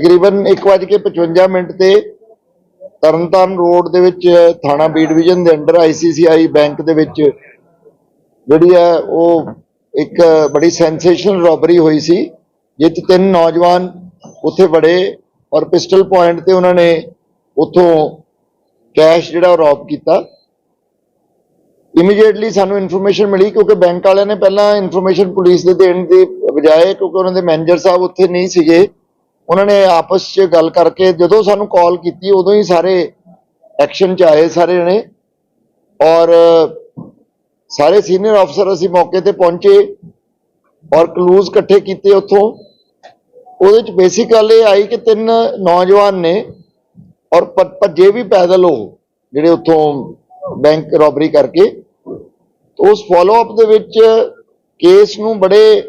ਤਕਰੀਬਨ 1:55 ਮਿੰਟ ਤੇ ਤਰਨਤਾਰਨ ਰੋਡ ਦੇ ਵਿੱਚ ਥਾਣਾ ਬੀ ਡਿਵੀਜ਼ਨ ਦੇ ਅੰਡਰ ਆਈਸੀਸੀਆਈ ਬੈਂਕ ਦੇ ਵਿੱਚ ਜਿਹੜੀ ਹੈ ਉਹ ਇੱਕ ਬੜੀ ਸੈਂਸੇਸ਼ਨਲ ਰੋਬਰੀ ਹੋਈ ਸੀ ਜਿਸ ਤਿੰਨ ਨੌਜਵਾਨ ਉੱਥੇ ਵੜੇ ਔਰ ਪਿਸਟਲ ਪੁਆਇੰਟ ਤੇ ਉਹਨਾਂ ਨੇ ਉੱਥੋਂ ਕੈਸ਼ ਜਿਹੜਾ ਰੌਬ ਕੀਤਾ। ਇਮੀਡੀਏਟਲੀ ਸਾਨੂੰ ਇਨਫੋਰਮੇਸ਼ਨ ਮਿਲੀ ਕਿਉਂਕਿ ਬੈਂਕ ਵਾਲਿਆਂ ਨੇ ਪਹਿਲਾਂ ਇਨਫੋਰਮੇਸ਼ਨ ਪੁਲਿਸ ਦੇ ਦੇਣ ਦੀ ਬਜਾਏ ਕਿਉਂਕਿ ਉਹਨਾਂ ਦੇ ਮੈਨੇਜਰ ਸਾਹਿਬ ਉੱਥੇ ਨਹੀਂ ਸੀਗੇ। ਉਹਨਾਂ ਨੇ ਆਪਸ 'ਚ ਗੱਲ ਕਰਕੇ ਜਦੋਂ ਸਾਨੂੰ ਕਾਲ ਕੀਤੀ, ਉਦੋਂ ਹੀ ਸਾਰੇ ਐਕਸ਼ਨ 'ਚ ਆਏ ਸਾਰੇ ਜਣੇ। ਔਰ ਸਾਰੇ ਸੀਨੀਅਰ ਅਫਸਰ ਅਸੀਂ ਮੌਕੇ ਤੇ ਪਹੁੰਚੇ ਔਰ ਕਲੂਜ਼ ਇਕੱਠੇ ਕੀਤੇ ਉੱਥੋਂ। ਉਹਦੇ 'ਚ ਬੇਸਿਕ ਗੱਲ ਇਹ ਆਈ ਕਿ ਤਿੰਨ ਨੌਜਵਾਨ ਨੇ ਔਰ ਭੱਜੇ ਵੀ ਪੈਦਲ ਉਹ, ਜਿਹੜੇ ਉੱਥੋਂ ਬੈਂਕ ਰੋਬਰੀ ਕਰਕੇ। ਉਸ ਫਾਲੋ ਅਪ ਦੇ ਵਿੱਚ ਕੇਸ ਨੂੰ ਬੜੇ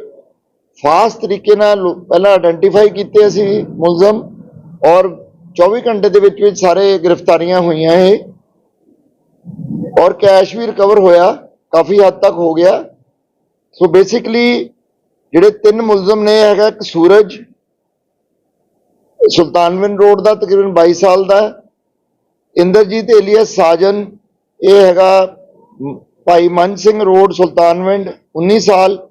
ਫਾਸਟ ਤਰੀਕੇ ਨਾਲ ਲੋ- ਪਹਿਲਾਂ ਆਇਡੈਂਟੀਫਾਈ ਕੀਤੇ ਅਸੀਂ ਮੁਲਜ਼ਮ ਔਰ 24 ਘੰਟੇ ਦੇ ਵਿੱਚ ਵਿੱਚ ਸਾਰੇ ਗ੍ਰਿਫਤਾਰੀਆਂ ਹੋਈਆਂ ਇਹ। ਔਰ ਕੈਸ਼ ਵੀ ਰਿਕਵਰ ਹੋਇਆ, ਕਾਫੀ ਹੱਦ ਤੱਕ ਹੋ ਗਿਆ। ਸੋ ਬੇਸਿਕਲੀ ਜਿਹੜੇ ਤਿੰਨ ਮੁਲਜ਼ਮ ਨੇ ਹੈਗਾ ਇੱਕ ਸੂਰਜ ਸੁਲਤਾਨਵਿੰਦ ਰੋਡ ਦਾ ਤਕਰੀਬਨ 22 ਸਾਲ ਦਾ, ਇੰਦਰਜੀਤ ਏਲੀਅਸ ਸਾਜਨ, ਇਹ ਹੈਗਾ ਭਾਈ ਮਨ ਸਿੰਘ ਰੋਡ ਸੁਲਤਾਨਵਿੰਦ 19 ਸਾਲ,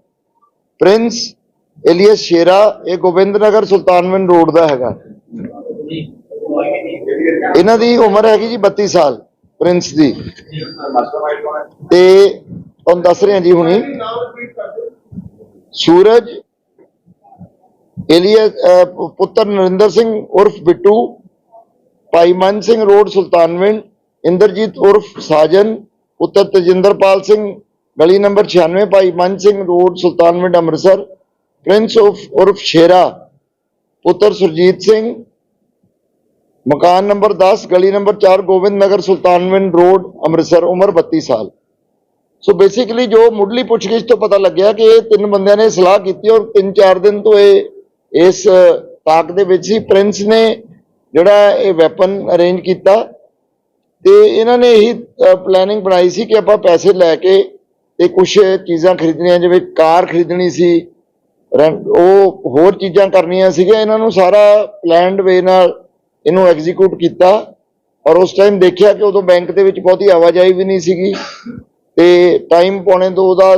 ਪ੍ਰਿੰਸ ਏਲੀਅਸ ਸ਼ੇਰਾ ਇਹ ਗੋਬਿੰਦ ਨਗਰ ਸੁਲਤਾਨਵਿੰਦ ਰੋਡ ਦਾ ਹੈਗਾ। ਇਹਨਾਂ ਦੀ ਉਮਰ ਹੈਗੀ ਜੀ 32 ਸਾਲ, ਪ੍ਰਿੰਸ ਦੀ। ਤੇ ਤੁਹਾਨੂੰ ਦੱਸ ਰਹੇ ਹਾਂ ਜੀ ਹੁਣੀ। ਸੂਰਜ ਏਲੀਅਸ ਪੁੱਤਰ ਨਰਿੰਦਰ ਸਿੰਘ ਉਰਫ ਬਿੱਟੂ, ਭਾਈ ਮਨ ਸਿੰਘ ਰੋਡ ਸੁਲਤਾਨਵਿੰਡ, ਇੰਦਰਜੀਤ ਉਰਫ ਸਾਜਨ, ਪੁੱਤਰ ਤਜਿੰਦਰਪਾਲ ਸਿੰਘ, ਗਲੀ ਨੰਬਰ 96 ਭਾਈ ਮਨ ਸਿੰਘ ਰੋਡ ਸੁਲਤਾਨਵਿੰਡ ਅੰਮ੍ਰਿਤਸਰ ਪ੍ਰਿੰਸ ਉਰਫ ਉਰਫ ਸ਼ੇਰਾ, ਪੁੱਤਰ ਸੁਰਜੀਤ ਸਿੰਘ, ਮਕਾਨ ਨੰਬਰ 10 ਗਲੀ ਨੰਬਰ 4 ਗੋਬਿੰਦ ਨਗਰ ਸੁਲਤਾਨਵਿੰਦ ਰੋਡ, ਅੰਮ੍ਰਿਤਸਰ, ਉਮਰ 32 ਸਾਲ। ਸੋ ਬੇਸਿਕਲੀ ਜੋ ਮੁੱਢਲੀ ਪੁੱਛਗਿੱਛ ਤੋਂ ਪਤਾ ਲੱਗਿਆ ਕਿ ਇਹ ਤਿੰਨ ਬੰਦਿਆਂ ਨੇ ਸਲਾਹ ਕੀਤੀ ਔਰ 3-4 ਦਿਨ ਤੋਂ ਇਹ, ਇਸ ਤਾਕ ਦੇ ਵਿੱਚ ਹੀ ਪ੍ਰਿੰਸ ਨੇ ਜਿਹੜਾ ਇਹ ਵੈਪਨ ਅਰੇਂਜ ਕੀਤਾ ਤੇ ਇਹਨਾਂ ਨੇ ਇਹੀ ਪਲੈਨਿੰਗ ਬਣਾਈ ਸੀ ਕਿ ਆਪਾਂ ਪੈਸੇ ਲੈ ਕੇ ਤੇ ਕੁਝ ਚੀਜ਼ਾਂ ਖਰੀਦਣੀਆਂ, ਜਿਵੇਂ ਕਾਰ ਖਰੀਦਣੀ ਸੀ ਉਹ ਹੋਰ ਚੀਜ਼ਾਂ ਕਰਨੀਆਂ ਸੀਗੀਆਂ, ਇਹਨਾਂ ਨੂੰ ਸਾਰਾ ਪਲਾਨਡ ਵੇ ਨਾਲ ਇਹਨੂੰ ਐਗਜ਼ੀਕਿਊਟ ਕੀਤਾ। ਔਰ ਉਸ ਟਾਈਮ ਦੇਖਿਆ ਕਿ ਉਦੋਂ ਬੈਂਕ ਦੇ ਵਿੱਚ ਬਹੁਤੀ ਆਵਾਜਾਈ ਵੀ ਨਹੀਂ ਸੀਗੀ। ਤੇ ਟਾਈਮ ਪੌਣੇ 2 ਦਾ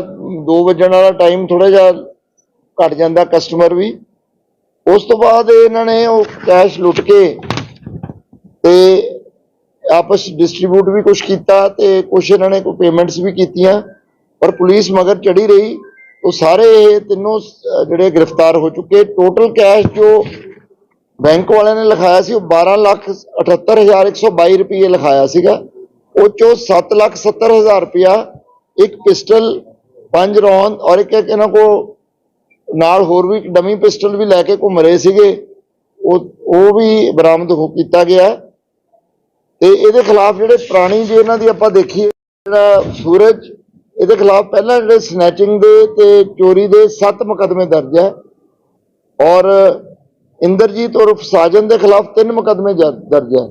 2 ਵਜਣ ਵਾਲਾ ਟਾਈਮ ਥੋੜਾ ਜਿਹਾ ਘਟ ਜਾਂਦਾ ਕਸਟਮਰ ਵੀ। ਉਸ ਤੋਂ ਬਾਅਦ ਇਹਨਾਂ ਨੇ ਉਹ ਕੈਸ਼ ਲੁੱਟ ਕੇ ਤੇ ਆਪਸ ਡਿਸਟ੍ਰੀਬਿਊਟ ਵੀ ਕੁਝ ਕੀਤਾ ਤੇ ਕੁਝ ਇਹਨਾਂ ਨੇ ਕੋਈ ਪੇਮੈਂਟਸ ਵੀ ਕੀਤੀਆਂ। ਪਰ ਪੁਲਿਸ ਮਗਰ ਚੜੀ ਰਹੀ। ਉਹ ਸਾਰੇ ਇਹ ਤਿੰਨੋਂ ਜਿਹੜੇ ਗ੍ਰਿਫਤਾਰ ਹੋ ਚੁੱਕੇ ਟੋਟਲ ਕੈਸ਼ ਜੋ ਬੈਂਕ ਵਾਲਿਆਂ ਨੇ ਲਿਖਾਇਆ ਸੀ, ਉਹ 12 ਲੱਖ 78122 ਰੁਪਏ ਲਿਖਾਇਆ ਸੀਗਾ। ਉਹ ਚੋਂ 7 ਲੱਖ 70 ਹਜ਼ਾਰ ਰੁਪਇਆ ਇੱਕ ਪਿਸਟਲ, ਪੰਜ ਰੌਂਦ ਔਰ ਇੱਕ ਇੱਕ ਇਹਨਾਂ ਕੋ ਨਾਲ ਹੋਰ ਵੀ ਡਮੀ ਪਿਸਟਲ ਵੀ ਲੈ ਕੇ ਘੁੰਮ ਰਹੇ ਸੀਗੇ। ਉਹ ਉਹ ਵੀ ਬਰਾਮਦ ਹੋ, ਕੀਤਾ ਗਿਆ। ਤੇ ਇਹਦੇ ਖਿਲਾਫ ਜਿਹੜੇ ਪੁਰਾਣੀ ਜੇ ਇਹਨਾਂ ਦੀ ਆਪਾਂ ਦੇਖੀਏ, ਜਿਹੜਾ ਸੂਰਜ ਇਹਦੇ ਖਿਲਾਫ ਪਹਿਲਾਂ ਜਿਹੜੇ ਸਨੈਚਿੰਗ ਦੇ ਤੇ ਚੋਰੀ ਦੇ 7 ਮੁਕੱਦਮੇ ਦਰਜ ਹੈ ਔਰ ਇੰਦਰਜੀਤ ਉਰਫ ਸਾਜਨ ਦੇ ਖਿਲਾਫ ਤਿੰਨ ਮੁਕੱਦਮੇ ਦਰਜ ਹੈ।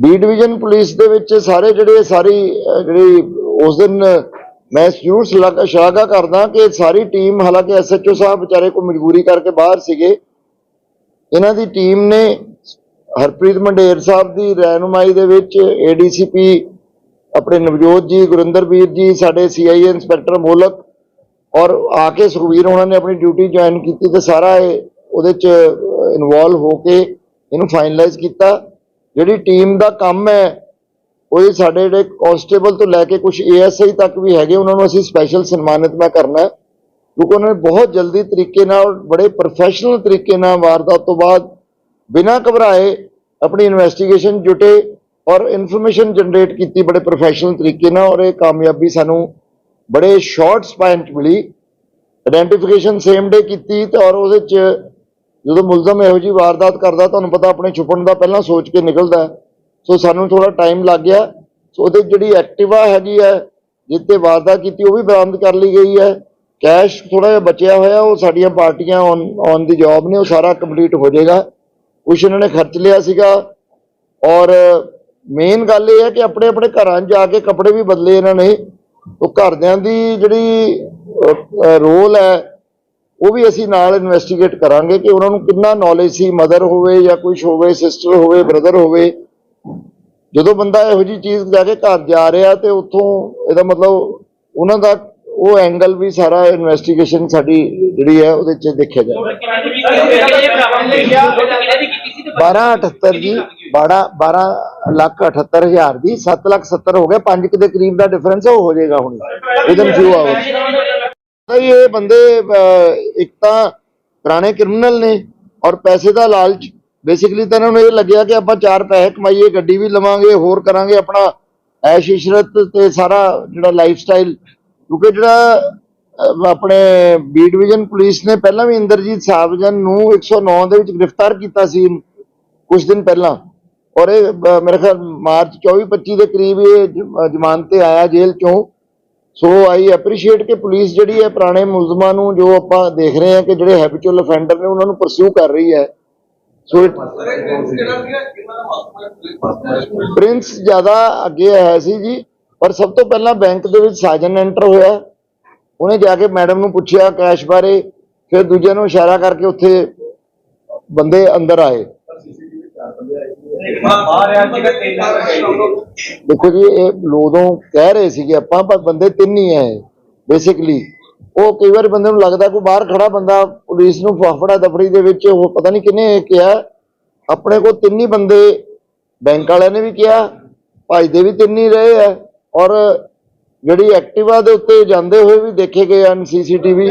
ਬੀ ਡਿਵੀਜ਼ਨ ਪੁਲਿਸ ਦੇ ਵਿੱਚ ਸਾਰੇ ਜਿਹੜੇ ਸਾਰੀ ਜਿਹੜੀ ਉਸ ਦਿਨ ਮੈਂ ਜ਼ਰੂਰ ਸ਼ਲਾਘਾ ਸ਼ਲਾਘਾ ਕਰਦਾ ਕਿ ਸਾਰੀ ਟੀਮ ਹਾਲਾਂਕਿ ਐਸਐਚਓ ਸਾਹਿਬ ਵਿਚਾਰੇ ਕੋ ਮਜਬੂਰੀ ਕਰਕੇ ਬਾਹਰ ਸੀਗੇ। ਇਹਨਾਂ ਦੀ ਟੀਮ ਨੇ ਹਰਪ੍ਰੀਤ ਮੰਡੇਰ ਸਾਹਿਬ ਦੀ ਰਹਿਨੁਮਾਈ ਦੇ ਵਿੱਚ ਏਡੀਸੀਪੀ ਆਪਣੇ ਨਵਜੋਤ ਜੀ ਗੁਰਿੰਦਰਵੀਰ ਜੀ, ਸਾਡੇ ਸੀਆਈਏ ਇੰਸਪੈਕਟਰ ਮੋਲਕ ਔਰ ਆ ਕੇ ਸੁਖਵੀਰ ਉਹਨਾਂ ਨੇ ਆਪਣੀ ਡਿਊਟੀ ਜੁਆਇਨ ਕੀਤੀ ਤੇ ਸਾਰਾ ਇਹ ਉਹਦੇ ਚ ਇਨਵੋਲਵ ਹੋ ਕੇ ਇਹਨੂੰ ਫਾਈਨਲਾਈਜ਼ ਕੀਤਾ। ਜਿਹੜੀ ਟੀਮ ਦਾ ਕੰਮ ਹੈ, ਉਹ ਸਾਡੇ ਜਿਹੜੇ ਕਾਂਸਟੇਬਲ ਤੋਂ ਲੈ ਕੇ ਕੁਝ ਏਐਸਆਈ ਤੱਕ ਵੀ ਹੈਗੇ, ਉਹਨਾਂ ਨੂੰ ਅਸੀਂ ਸਪੈਸ਼ਲ ਸਨਮਾਨਿਤ ਮੈਂ ਕਰਨਾ ਹੈ। ਕਿਉਂਕਿ ਉਹਨਾਂ ਨੇ ਬਹੁਤ ਜਲਦੀ ਤਰੀਕੇ ਨਾਲ, ਬੜੇ ਪ੍ਰੋਫੈਸ਼ਨਲ ਤਰੀਕੇ ਨਾਲ ਵਾਰਦਾਤ ਤੋਂ ਬਾਅਦ ਬਿਨਾਂ ਘਬਰਾਏ ਆਪਣੀ ਇਨਵੈਸਟੀਗੇਸ਼ਨ ਜੁਟੇ ਔਰ ਇਨਫੋਰਮੇਸ਼ਨ ਜਨਰੇਟ ਕੀਤੀ ਬੜੇ ਪ੍ਰੋਫੈਸ਼ਨਲ ਤਰੀਕੇ ਨਾਲ ਔਰ ਇਹ ਕਾਮਯਾਬੀ ਸਾਨੂੰ ਬੜੇ ਸ਼ਾਰਟ ਸਪੈਨ ਚ ਮਿਲੀ। ਆਇਡੈਂਟੀਫਿਕੇਸ਼ਨ ਸੇਮ ਡੇ ਕੀਤੀ ਤੇ ਔਰ ਉਹਦੇ ਚ ਜਦੋਂ ਮੁਲਜ਼ਮ ਇਹੋ ਜੀ ਵਾਰਦਾਤ ਕਰਦਾ, ਤੁਹਾਨੂੰ ਪਤਾ ਆਪਣੇ ਛੁਪਣ ਦਾ ਪਹਿਲਾਂ ਸੋਚ ਕੇ ਨਿਕਲਦਾ ਸੋ ਸਾਨੂੰ ਥੋੜਾ ਟਾਈਮ ਲੱਗ ਗਿਆ। ਸੋ ਉਹਦੇ ਜਿਹੜੀ ਐਕਟਿਵਾ ਹੈਗੀ ਹੈ ਜਿੱਤੇ ਵਾਰਦਾਤ ਕੀਤੀ, ਉਹ ਵੀ ਬਰਾਮਦ ਕਰ ਲਈ ਗਈ ਹੈ। ਕੈਸ਼ ਥੋੜਾ ਜਿਹਾ ਬਚਿਆ ਹੋਇਆ, ਉਹ ਸਾਡੀਆਂ ਪਾਰਟੀਆਂ ਔਨ ਦੀ ਜੌਬ ਨੇ, ਉਹ ਸਾਰਾ ਕੰਪਲੀਟ ਹੋ ਜਾਏਗਾ। ਕੁਛ ਇਹਨਾਂ ਨੇ ਖਰਚ ਲਿਆ ਸੀਗਾ। ਔਰ ਮੇਨ ਗੱਲ ਇਹ ਹੈ ਕਿ ਆਪਣੇ ਆਪਣੇ ਘਰਾਂ 'ਚ ਜਾ ਕੇ ਕੱਪੜੇ ਵੀ ਬਦਲੇ ਇਹਨਾਂ ਨੇ। ਉਹ ਘਰਦਿਆਂ ਦੀ ਜਿਹੜੀ ਰੋਲ ਹੈ ਉਹ ਵੀ ਅਸੀਂ ਨਾਲ ਇਨਵੈਸਟੀਗੇਟ ਕਰਾਂਗੇ ਕਿ ਉਹਨਾਂ ਨੂੰ ਕਿੰਨਾ ਨੌਲੇਜ ਸੀ ਮਦਰ ਹੋਵੇ ਜਾਂ ਕੁਝ ਹੋਵੇ ਸਿਸਟਰ ਹੋਵੇ ਬ੍ਰਦਰ ਹੋਵੇ। ਜਦੋਂ ਬੰਦਾ ਇਹੋ ਜੀ ਚੀਜ਼ ਲੈ ਕੇ ਘਰ ਜਾ ਰਿਹਾ ਤੇ ਉੱਥੋਂ ਇਹਦਾ ਮਤਲਬ ਉਹਨਾਂ ਦਾ ਉਹ ਐਂਗਲ ਵੀ ਸਾਰਾ ਇਨਵੈਸਟੀਗੇਸ਼ਨ ਸਾਡੀ ਜਿਹੜੀ ਹੈ ਉਹਦੇ 'ਚ ਦੇਖਿਆ ਜਾਏ ਕਿਹਨੇ ਦੀ ਕੀਤੀ ਸੀ? ਤੇ 1278 ਜੀ। 12 12 ਲੱਖ 78 ਹਜ਼ਾਰ ਦੀ 7 ਲੱਖ 70 ਹੋ ਗਿਆ 5 ਦੇ ਕਰੀਬ ਦਾ ਡਿਫਰੈਂਸ ਉਹ ਹੋ ਜਾਏਗਾ ਹੁਣ ਵਿਦਨ ਫਿਊ ਆਵਰਸ ਇਹ ਬੰਦੇ ਇੱਕ ਤਾਂ ਪੁਰਾਣੇ ਕ੍ਰਿਮੀਨਲ ਨੇ ਔਰ ਪੈਸੇ ਦਾ ਲਾਲਚ। ਬੇਸਿਕਲੀ ਤਾਂ ਇਹਨਾਂ ਨੂੰ ਇਹ ਲੱਗਿਆ ਕਿ ਆਪਾਂ ਚਾਰ ਪੈਸੇ ਕਮਾਈਏ, ਗੱਡੀ ਵੀ ਲਵਾਂਗੇ, ਹੋਰ ਕਰਾਂਗੇ ਆਪਣਾ ਐਸ਼ ਇਸ਼ਰਤ ਤੇ ਸਾਰਾ ਜਿਹੜਾ ਲਾਈਫ ਸਟਾਈਲ ਕਿਉਂਕਿ ਜਿਹੜਾ ਆਪਣੇ ਬੀ ਡਿਵੀਜ਼ਨ ਪੁਲਿਸ ਨੇ ਪਹਿਲਾਂ ਵੀ ਇੰਦਰਜੀਤ ਸਾਹਿਬ ਜਨ ਨੂੰ 109 ਦੇ ਵਿੱਚ ਗ੍ਰਿਫਤਾਰ ਕੀਤਾ ਸੀ ਕੁਝ ਦਿਨ ਪਹਿਲਾਂ। ਔਰ ਇਹ ਅਹ, ਮੇਰੇ ਖਿਆਲ ਮਾਰਚ 24 25 ਦੇ ਕਰੀਬ ਇਹ ਜ਼ਮਾਨਤ ਤੇ ਆਇਆ ਜੇਲ੍ਹ ਚੋਂ। ਸੋ ਆਈ ਐਪਰੀਸ਼ੀਏਟ ਕਿ ਪੁਲਿਸ ਜਿਹੜੀ ਹੈ ਪੁਰਾਣੇ ਮੁਲਜ਼ਮਾਂ ਨੂੰ ਜੋ ਆਪਾਂ ਦੇਖ ਰਹੇ ਹਾਂ ਕਿ ਜਿਹੜੇ ਹੈਬਿਚੁਅਲ ਅਫੈਂਡਰ ਨੇ ਉਹਨਾਂ ਨੂੰ ਪਰਸਿਊ ਕਰ ਰਹੀ ਹੈ। ਸੋ ਪ੍ਰਿੰਸ ਜ਼ਿਆਦਾ ਅੱਗੇ ਆਇਆ ਸੀ ਜੀ ਪਰ ਸਭ ਤੋਂ ਪਹਿਲਾਂ ਬੈਂਕ ਦੇ ਵਿੱਚ ਸਾਜਨ ਐਂਟਰ ਹੋਇਆ। ਉਹਨੇ ਜਾ ਕੇ ਮੈਡਮ ਨੂੰ ਪੁੱਛਿਆ ਕੈਸ਼ ਬਾਰੇ ਫਿਰ ਦੂਜਿਆਂ ਨੂੰ ਇਸ਼ਾਰਾ ਕਰਕੇ ਉੱਥੇ ਬੰਦੇ ਅੰਦਰ ਆਏ। ਦੇਖੋ ਜੀ, ਇਹ ਲੋਦੋਂ ਕਹਿ ਰਹੇ ਸੀਗੇ, ਆਪਾਂ ਪਰ ਬੰਦੇ ਤਿੰਨ ਹੀ ਆਏ ਬੇਸਿਕਲੀ ਉਹ ਕਈ ਵਾਰ ਬੰਦੇ ਨੂੰ ਲੱਗਦਾ ਕੋਈ ਬਾਹਰ ਖੜਾ ਬੰਦਾ, ਪੁਲਿਸ ਨੂੰ ਫਾਫੜਾ ਦਫੜੀ ਦੇ ਵਿੱਚ, ਉਹ ਪਤਾ ਨਹੀਂ ਕਿਹਨੇ ਕਿਹਾ। ਆਪਣੇ ਕੋਲ ਤਿੰਨ ਹੀ ਬੰਦੇ, ਬੈਂਕ ਵਾਲਿਆਂ ਨੇ ਵੀ ਕਿਹਾ ਭਜਦੇ ਵੀ ਤਿੰਨ ਹੀ ਰਹੇ ਆ। ਔਰ ਜਿਹੜੀ ਐਕਟਿਵਾ ਦੇ ਉੱਤੇ ਜਾਂਦੇ ਹੋਏ ਵੀ ਦੇਖੇ ਗਏ ਹਨ ਸੀਸੀਟੀਵੀ।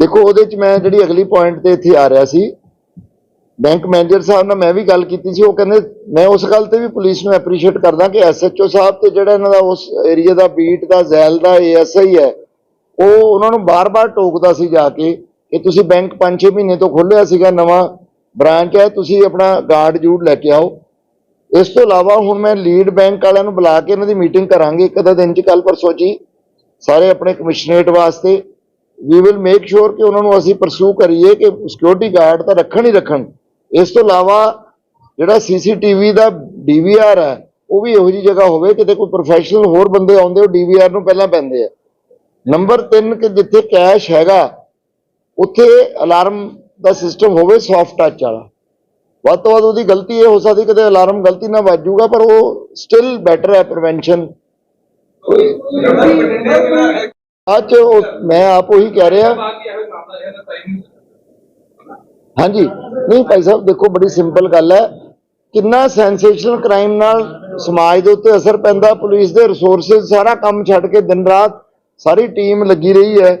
ਦੇਖੋ, ਉਹਦੇ ਚ ਮੈਂ ਜਿਹੜੀ ਅਗਲੀ ਪੁਆਇੰਟ ਤੇ ਇੱਥੇ ਆ ਰਿਹਾ ਸੀ ਬੈਂਕ ਮੈਨੇਜਰ ਸਾਹਿਬ ਨਾਲ ਮੈਂ ਵੀ ਗੱਲ ਕੀਤੀ ਸੀ, ਉਹ ਕਹਿੰਦੇ, ਮੈਂ ਉਸ ਗੱਲ ਤੇ ਵੀ ਪੁਲਿਸ ਨੂੰ ਐਪਰੀਸ਼ੀਏਟ ਕਰਦਾ ਕਿ ਐਸਐਚਓ ਸਾਹਿਬ ਤੇ ਜਿਹੜਾ ਇਹਨਾਂ ਦਾ ਉਸ ਏਰੀਆ ਦਾ ਬੀਟ ਦਾ, ਜ਼ੈਲ ਦਾ ਏਐਸਆਈ ਹੈ, ਉਹ ਉਹਨਾਂ ਨੂੰ ਬਾਰ-ਬਾਰ ਟੋਕਦਾ ਸੀ ਜਾ ਕੇ ਕਿ ਤੁਸੀਂ ਬੈਂਕ 5-6 ਮਹੀਨੇ ਤੋਂ ਖੋਲ੍ਹਿਆ ਸੀਗਾ, ਨਵਾਂ ਬ੍ਰਾਂਚ ਹੈ, ਤੁਸੀਂ ਆਪਣਾ ਗਾਰਡ ਜੂਡ ਲੈ ਕੇ ਆਓ। ਇਸ ਤੋਂ ਇਲਾਵਾ ਹੁਣ ਮੈਂ ਲੀਡ ਬੈਂਕ ਵਾਲਿਆਂ ਨੂੰ ਬੁਲਾ ਕੇ ਇਹਨਾਂ ਦੀ ਮੀਟਿੰਗ ਕਰਾਂਗੇ, ਇੱਕ ਅੱਧਾ ਦਿਨ ਚ ਕੱਲ ਪਰਸੋਂ ਜੀ, ਸਾਰੇ ਆਪਣੇ ਕਮਿਸ਼ਨਰੇਟ ਵਾਸਤੇ। ਵੀ ਵਿਲ ਮੇਕ ਸ਼ੋਰ ਕਿ ਉਹਨਾਂ ਨੂੰ ਅਸੀਂ ਪਰਸੂ ਕਰੀਏ ਕਿ ਸਿਕਿਉਰਿਟੀ ਗਾਰਡ ਤਾਂ ਰੱਖਣ ਹੀ ਰੱਖਣ। ਇਸ ਤੋਂ ਇਲਾਵਾ ਜਿਹੜਾ ਸੀਸੀਟੀਵੀ ਦਾ ਡੀਵੀਆਰ ਹੈ ਉਹ ਵੀ ਇਹੋ ਜੀ ਜਗ੍ਹਾ ਹੋਵੇ ਕਿਤੇ ਕੋਈ ਪ੍ਰੋਫੈਸ਼ਨਲ ਹੋਰ ਬੰਦੇ ਆਉਂਦੇ ਉਹ ਡੀਵੀਆਰ ਨੂੰ ਪਹਿਲਾਂ ਪੈਂਦੇ ਆ। ਨੰਬਰ 3 ਕਿ ਜਿੱਥੇ ਕੈਸ਼ ਹੈਗਾ ਉੱਥੇ ਅਲਾਰਮ ਦਾ ਸਿਸਟਮ ਹੋਵੇ ਸੌਫਟ ਟੱਚ ਵਾਲਾ। ਵੱਧ ਤੋਂ ਵੱਧ ਉਹਦੀ ਗਲਤੀ ਇਹ ਹੋ ਸਕਦੀ ਕਦੇ ਅਲਾਰਮ ਗਲਤੀ ਨਾਲ ਵੱਜੂਗਾ ਪਰ ਉਹ ਸਟਿਲ ਬੈਟਰ ਹੈ ਪ੍ਰੀਵੈਂਸ਼ਨ ਅੱਜ ਮੈਂ ਆਪ ਉਹੀ ਕਹਿ ਰਿਹਾ। ਹਾਂਜੀ। ਨਹੀਂ ਭਾਈ ਸਾਹਿਬ, ਦੇਖੋ ਬੜੀ ਸਿੰਪਲ ਗੱਲ ਹੈ। ਕਿੰਨਾ ਸੈਂਸੇਸ਼ਨਲ ਕ੍ਰਾਈਮ ਨਾਲ ਸਮਾਜ ਦੇ ਉੱਤੇ ਅਸਰ ਪੈਂਦਾ ਪੁਲਿਸ ਦੇ ਰਿਸੋਰਸਸ ਸਾਰਾ ਕੰਮ ਛੱਡ ਕੇ ਦਿਨ ਰਾਤ ਸਾਰੀ ਟੀਮ ਲੱਗੀ ਰਹੀ ਹੈ।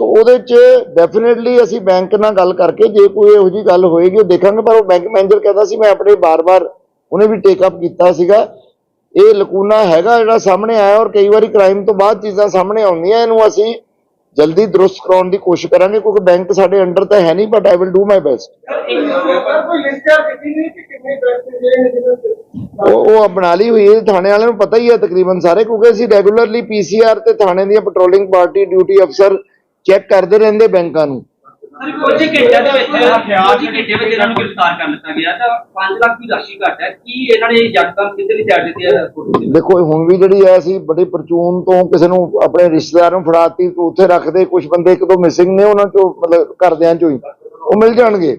ਸੋ ਉਹਦੇ ਚ ਡੈਫੀਨਿਟਲੀ ਅਸੀਂ ਬੈਂਕ ਨਾਲ ਗੱਲ ਕਰਕੇ ਜੇ ਕੋਈ ਇਹੋ ਜੀ ਗੱਲ ਹੋਏਗੀ, ਉਹ ਦੇਖਾਂਗੇ। ਪਰ ਉਹ ਬੈਂਕ ਮੈਨੇਜਰ ਕਹਿੰਦਾ ਸੀ, ਮੈਂ ਆਪਣੇ ਬਾਰ-ਬਾਰ ਉਹਨੇ ਵੀ ਟੇਕ ਅਪ ਕੀਤਾ ਸੀਗਾ। ਇਹ ਲਕੂਨਾ ਹੈਗਾ ਜਿਹੜਾ ਸਾਹਮਣੇ ਆਇਆ ਔਰ ਕਈ ਵਾਰੀ ਕ੍ਰਾਈਮ ਤੋਂ ਬਾਅਦ ਚੀਜ਼ਾਂ ਸਾਹਮਣੇ ਆਉਂਦੀਆਂ, ਇਹਨੂੰ ਅਸੀਂ ਜਲਦੀ ਦਰੁਸਤ ਕਰਾਉਣ ਦੀ ਕੋਸ਼ਿਸ਼ ਕਰਾਂਗੇ, ਕਿਉਂਕਿ ਬੈਂਕ ਸਾਡੇ ਅੰਡਰ ਤਾਂ ਹੈ ਨਹੀਂ but I will do my best ਉਹ ਉਹ ਬਣਾ ਲਈ ਹੋਈ ਹੈ, ਥਾਣੇ ਵਾਲਿਆਂ ਨੂੰ ਪਤਾ ਹੀ ਹੈ ਤਕਰੀਬਨ ਸਾਰੇ, ਕਿਉਂਕਿ ਅਸੀਂ ਰੈਗੂਲਰਲੀ ਪੀਸੀਆਰ ਤੇ ਥਾਣੇ ਦੀਆਂ ਪੈਟਰੋਲਿੰਗ ਪਾਰਟੀ ਡਿਊਟੀ ਅਫਸਰ ਚੈੱਕ ਕਰਦੇ ਰਹਿੰਦੇ ਬੈਂਕਾਂ ਨੂੰ। ਕੁਝ ਘੰਟਿਆਂ ਦੇ ਵਿੱਚ ਕੁਝ ਘੰਟੇ ਵਿੱਚ ਇਹਨਾਂ ਨੂੰ ਗ੍ਰਿਫਤਾਰ ਕਰ ਲਿੱਤਾ ਗਿਆ। ਤਾਂ 5 ਲੱਖ ਦੀ ਰਾਸ਼ੀ ਘੱਟ ਹੈ। ਕੀ ਇਹਨਾਂ ਨੇ ਯਕਦਮ ਕਿੱਧਰ ਲਈ ਜਾ ਦਿੱਤੀ ਹੈ ਫੋਟੋ ਦੇਖੋ ਹੁਣ ਵੀ ਜਿਹੜੀ ਹੈ ਅਸੀਂ ਬੜੀ ਪਰਚੂਨ ਤੋਂ ਕਿਸੇ ਨੂੰ ਆਪਣੇ ਰਿਸ਼ਤੇਦਾਰ ਨੂੰ ਫੜਾਤੀ ਤੂੰ ਉੱਥੇ ਰੱਖਦੇ ਕੁਝ ਬੰਦੇ ਇੱਕ ਦੋ ਮਿਸਿੰਗ ਨੇ ਉਹਨਾਂ ਚੋਂ ਮਤਲਬ ਘਰਦਿਆਂ ਚੋਂ ਹੀ। ਉਹ ਮਿਲ ਜਾਣਗੇ।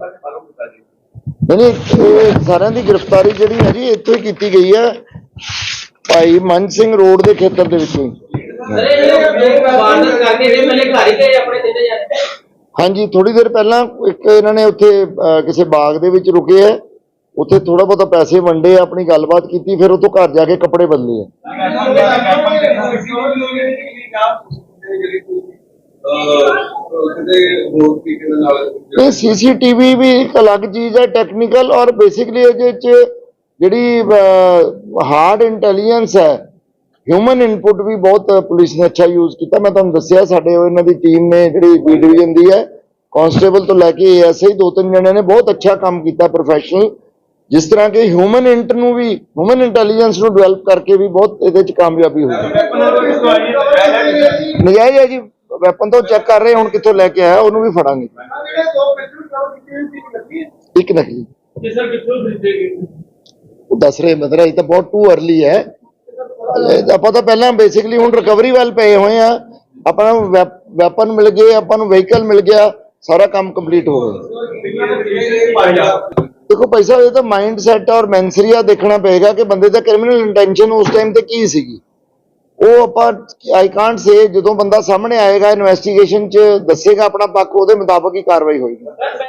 ਨਹੀਂ ਇਹ ਸਾਰਿਆਂ ਦੀ ਗ੍ਰਿਫਤਾਰੀ ਜਿਹੜੀ ਹੈ ਜੀ ਇੱਥੋਂ ਕੀਤੀ ਗਈ ਹੈ। ਭਾਈ ਮਨ ਸਿੰਘ ਰੋਡ ਦੇ ਖੇਤਰ ਦੇ ਵਿੱਚੋਂ ਹੀ। ਵਾਰਨਸ ਕਰਕੇ ਇਹ ਮੈਨੇ ਘਰ ਹੀ ਗਏ ਆਪਣੇ ਦਿੱਤੇ ਜਾਂਦੇ ਹਾਂਜੀ ਥੋੜੀ ਦੇਰ ਪਹਿਲਾਂ ਇੱਕ ਇਹਨਾਂ ਨੇ ਉੱਥੇ ਕਿਸੇ ਬਾਗ ਦੇ ਵਿੱਚ ਰੁਕੇ ਹੈ। ਉੱਥੇ ਥੋੜਾ ਬਹੁਤਾ ਪੈਸੇ ਵੰਡੇ ਆਪਣੀ ਗੱਲਬਾਤ ਕੀਤੀ, ਫਿਰ ਉੱਥੋਂ ਘਰ ਜਾ ਕੇ ਕੱਪੜੇ ਬਦਲੇ ਆ। ਇਹ ਸੀਸੀਟੀਵੀ ਵੀ ਇੱਕ ਅਲੱਗ ਚੀਜ਼ ਹੈ ਟੈਕਨੀਕਲ ਔਰ ਬੇਸਿਕਲੀ ਇਹਦੇ ਚ ਜਿਹੜੀ ਹਾਰਡ ਇੰਟੈਲੀਜੈਂਸ ਹੈ ਹਿਊਮਨ ਇਨਪੁਟ ਵੀ ਬਹੁਤ ਪੁਲਿਸ ਨੇ ਅੱਛਾ ਯੂਜ਼ ਕੀਤਾ। ਮੈਂ ਤੁਹਾਨੂੰ ਦੱਸਿਆ ਸਾਡੇ ਉਹ ਇਹਨਾਂ ਦੀ ਟੀਮ ਨੇ ਜਿਹੜੀ ਬੀ ਡਿਵੀਜ਼ਨ ਦੀ ਹੈ ਕਾਂਸਟੇਬਲ ਤੋਂ ਲੈ ਕੇ ਐਸਆਈ ਦੋ ਤਿੰਨ ਜਣਿਆਂ ਨੇ ਬਹੁਤ ਅੱਛਾ ਕੰਮ ਕੀਤਾ ਪ੍ਰੋਫੈਸ਼ਨਲ ਜਿਸ ਤਰ੍ਹਾਂ ਕਿ ਹਿਊਮਨ ਇੰਟ ਨੂੰ ਵੀ ਹਿਊਮਨ ਇੰਟੈਲੀਜੈਂਸ ਨੂੰ ਡਿਵੈਲਪ ਕਰਕੇ ਵੀ ਬਹੁਤ ਇਹਦੇ ਚ ਕਾਮਯਾਬੀ ਹੋਈ। ਨਜਾਇਜ਼ ਹੈ ਜੀ ਵੈਪਨ ਤੋਂ ਚੈੱਕ ਕਰ ਰਹੇ ਹੁਣ ਕਿੱਥੋਂ ਲੈ ਕੇ ਆਇਆ ਉਹਨੂੰ ਵੀ ਫੜਾਂਗੇ। ਇੱਕ ਨਕਲੀ ਉਹ ਦੱਸ ਰਹੇ ਮਤਲਬ ਇਹ ਤਾਂ ਬਹੁਤ ਟੂ अर्ਲੀ ਹੈ। ਆਪਾਂ ਤਾਂ ਪਹਿਲਾਂ ਬੇਸਿਕਲੀ ਹੁਣ ਰਿਕਵਰੀ ਵੱਲ ਪਏ ਹੋਏ ਆ। ਆਪਣਾ ਵੈਪਨ ਮਿਲ ਗਏ, ਆਪਾਂ ਨੂੰ ਵਹੀਕਲ ਮਿਲ ਗਿਆ, ਸਾਰਾ ਕੰਮ ਕੰਪਲੀਟ ਹੋ ਗਿਆ। ਦੇਖੋ ਪੈਸਾ ਇਹ ਤਾਂ ਮਾਈਂਡ ਸੈਟ ਔਰ ਮੈਂਸਰੀਆ ਦੇਖਣਾ ਪਏਗਾ ਕਿ ਬੰਦੇ ਦਾ ਕ੍ਰਿਮੀਨਲ ਇੰਟੈਂਸ਼ਨ ਉਸ ਟਾਈਮ ਤੇ ਕੀ ਸੀਗੀ। ਉਹ ਆਪਾਂ ਆਈ ਕਾਂਟ ਸੇ ਜਦੋਂ ਬੰਦਾ ਸਾਹਮਣੇ ਆਏਗਾ ਇਨਵੈਸਟੀਗੇਸ਼ਨ ਚ ਦੱਸੇਗਾ ਆਪਣਾ ਪੱਖ, ਉਹਦੇ ਮੁਤਾਬਕ ਹੀ ਕਾਰਵਾਈ ਹੋਏਗੀ।